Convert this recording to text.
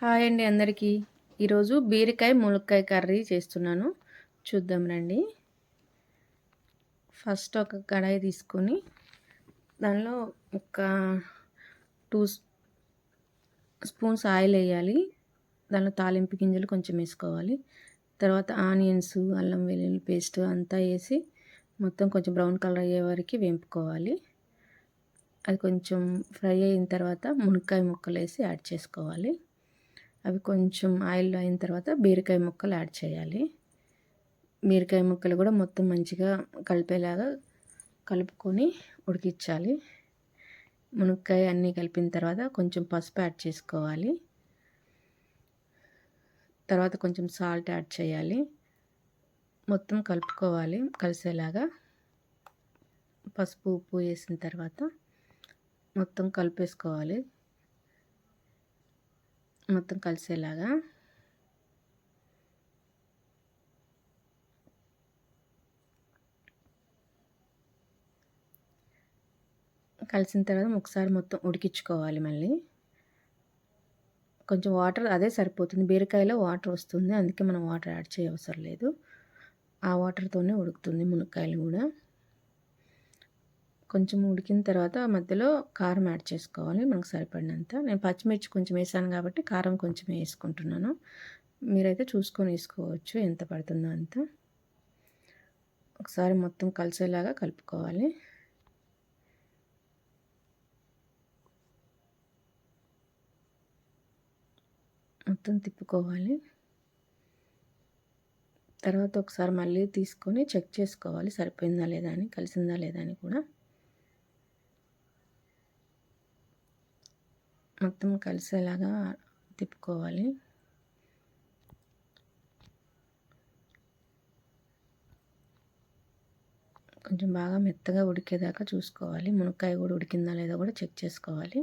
Hi అండి అందరికీ. ఈరోజు బీరకాయ ములక్కాయ కర్రీ చేస్తున్నాను. చూద్దాం రండి. ఫస్ట్ ఒక కడాయి తీసుకొని దానిలో ఒక టూ స్పూన్స్ ఆయిల్ వేయాలి. దానిలో తాలింపు గింజలు కొంచెం వేసుకోవాలి. తర్వాత ఆనియన్స్ అల్లం వెల్లుల్లి పేస్ట్ అంతా వేసి మొత్తం కొంచెం బ్రౌన్ కలర్ అయ్యే వరకు వేపుకోవాలి. అది కొంచెం ఫ్రై అయిన తర్వాత మునక్కాయ ముక్కలు వేసి యాడ్ చేసుకోవాలి. అవి కొంచెం ఆయిల్లో అయిన తర్వాత బీరకాయ ముక్కలు యాడ్ చేయాలి. బీరకాయ ముక్కలు కూడా మొత్తం మంచిగా కలిపేలాగా కలుపుకొని ఉడికించాలి. మునక్కాయ అన్నీ కలిపిన తర్వాత కొంచెం పసుపు యాడ్ చేసుకోవాలి. తర్వాత కొంచెం సాల్ట్ యాడ్ చేయాలి. మొత్తం కలుపుకోవాలి. కలిసేలాగా పసుపు ఉప్పు వేసిన తర్వాత మొత్తం కలిపేసుకోవాలి. మొత్తం కలిసేలాగా. కలిసిన తర్వాత ఒకసారి మొత్తం ఉడికించుకోవాలి మళ్ళీ. కొంచెం వాటర్ అదే సరిపోతుంది. బీరకాయలో వాటర్ వస్తుంది. అందుకే మనం వాటర్ యాడ్ చేయవసరం లేదు. ఆ వాటర్తోనే ఉడుకుతుంది మునక్కాయలు కూడా. కొంచెం ఉడికిన తర్వాత మధ్యలో కారం యాడ్ చేసుకోవాలి మనకు సరిపడినంత. నేను పచ్చిమిర్చి కొంచెం వేసాను కాబట్టి కారం కొంచెం వేసుకుంటున్నాను. మీరైతే చూసుకొని వేసుకోవచ్చు ఎంత పడుతుందో అంత. ఒకసారి మొత్తం కలిసేలాగా కలుపుకోవాలి. మొత్తం తిప్పుకోవాలి. తర్వాత ఒకసారి మళ్ళీ తీసుకొని చెక్ చేసుకోవాలి సరిపోయిందా లేదా అని కలిసిందా లేదా అని కూడా. మొత్తం కలిసేలాగా తిప్పుకోవాలి. కొంచెం బాగా మెత్తగా ఉడికేదాకా చూసుకోవాలి. మునక్కాయ కూడా ఉడికిందా లేదా కూడా చెక్ చేసుకోవాలి.